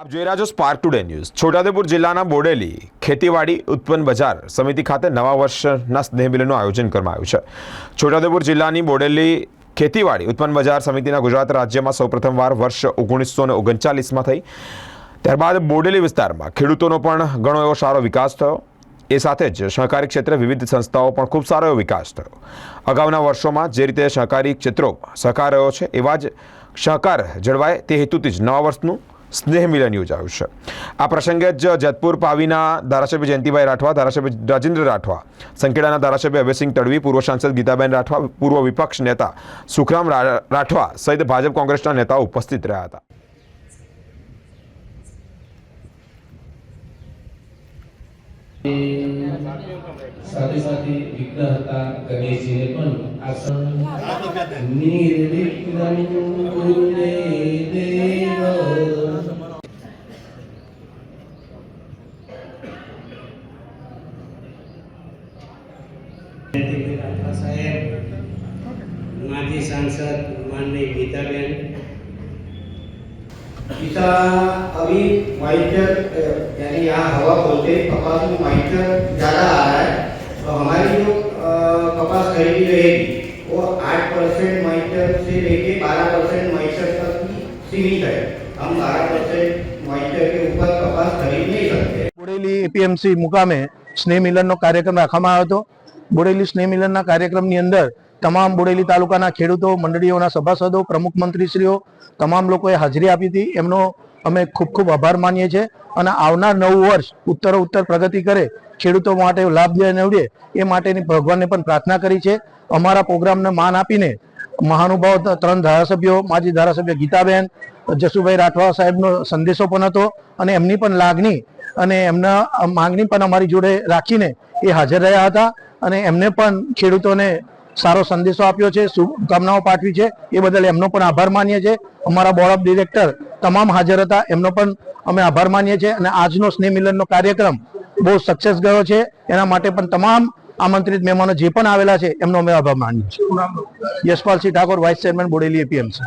આપ જોઈ રહ્યા છો સ્પાર્ક ટુડે ન્યૂઝ છોટાઉદેપુર જિલ્લાના બોડેલી ખેતીવાડી ઉત્પન્ન બજાર સમિતિ ખાતે નવા વર્ષના સ્નેહ મિલનનું આયોજન કરવામાં આવ્યું છે. છોટાઉદેપુર જિલ્લાની બોડેલી ખેતીવાડી ઉત્પન્ન બજાર સમિતિના ગુજરાત રાજ્યમાં સૌપ્રથમવાર વર્ષ ઓગણીસો ને ઓગણચાલીસમાં થઈ. ત્યારબાદ બોડેલી વિસ્તારમાં ખેડૂતોનો પણ ઘણો એવો સારો વિકાસ થયો. એ સાથે જ સહકારી ક્ષેત્રે વિવિધ સંસ્થાઓ પણ ખૂબ સારો એવો વિકાસ થયો. અગાઉના વર્ષોમાં જે રીતે સહકારી ક્ષેત્રો સહકાર રહ્યો છે, એવા જ સહકાર જળવાય તે હેતુથી જ નવા વર્ષનું સ્નેહ મિલન યોજાયું છે. આ પ્રસંગે જ જેતપુર પાવીના ધારાસભ્ય જયંતિભાઈ રાઠવા, ધારાસભ્ય રાજેન્દ્ર રાઠવા, સંખેડાના ધારાસભ્ય અભયસિંહ તડવી, પૂર્વ સાંસદ ગીતાબેન રાઠવા, પૂર્વ વિપક્ષ નેતા સુખરામ રાઠવા સહિત ભાજપ કોંગ્રેસના નેતાઓ ઉપસ્થિત રહ્યા હતા. સાથે સાથે વિઘ્ન હતા ગણેશજીને પણ આસન નિર્વિઘ્નં કુરુને દેવ જયંતિભાઈ રાઠવા સાહેબ માજી सांसद माननीय गीताबेन इसका अभी मॉइस्चर यानी यहाँ हवा बोलते हैं कपास में मॉइस्चर ज़्यादा आ रहा है तो हमारी जो अ, कपास खरीदी रहेगी वो आठ परसेंट मॉइस्चर से लेके बारह परसेंट मॉइस्चर तक ही सीमित है हम बारह परसेंट मॉइस्चर के ऊपर कपास खरीद नहीं सकते બોડેલી એપીએમસી મુકામે સ્નેહ મિલનનો કાર્યક્રમ રાખવામાં આવ્યો હતો બોડેલી સ્નેહ મિલનના કાર્યક્રમની અંદર તમામ બોડેલી તાલુકાના ખેડૂતો, મંડળીઓના સભાસદો, પ્રમુખ મંત્રીશ્રીઓ, તમામ લોકોએ હાજરી આપી હતી. એમનો અમે ખૂબ ખૂબ આભાર માનીએ છીએ અને આવનાર નવું વર્ષ ઉત્તરો ઉત્તર પ્રગતિ કરે, ખેડૂતો માટે લાભદાયક નીવડે એ માટેની ભગવાનને પણ પ્રાર્થના કરી છે. અમારા પ્રોગ્રામને માન આપીને મહાનુભાવ ત્રણ ધારાસભ્યો, માજી ધારાસભ્ય ગીતાબેન, જસુભાઈ રાઠવા સાહેબનો સંદેશો પણ હતો અને એમની પણ લાગણી અને એમના માંગણી પણ અમારી જોડે રાખીને એ હાજર રહ્યા હતા અને એમને પણ ખેડૂતોને સારો સંદેશો આપ્યો છે, શુભકામનાઓ પાઠવી છે. એ બદલ એમનો પણ આભાર માનીએ છીએ. અમારા બોર્ડ ઓફ ડિરેક્ટર તમામ હાજર હતા. એમનો પણ અમે આભાર માનીએ છીએ અને આજનો સ્નેહ મિલનનો કાર્યક્રમ બહુ સક્સેસ ગયો છે. એના માટે પણ તમામ આમંત્રિત મહેમાનો જે પણ આવેલા છે, એમનો અમે આભાર માનીએ છીએ. Yashpalsinh Thakor vice chairman Bodeli APMC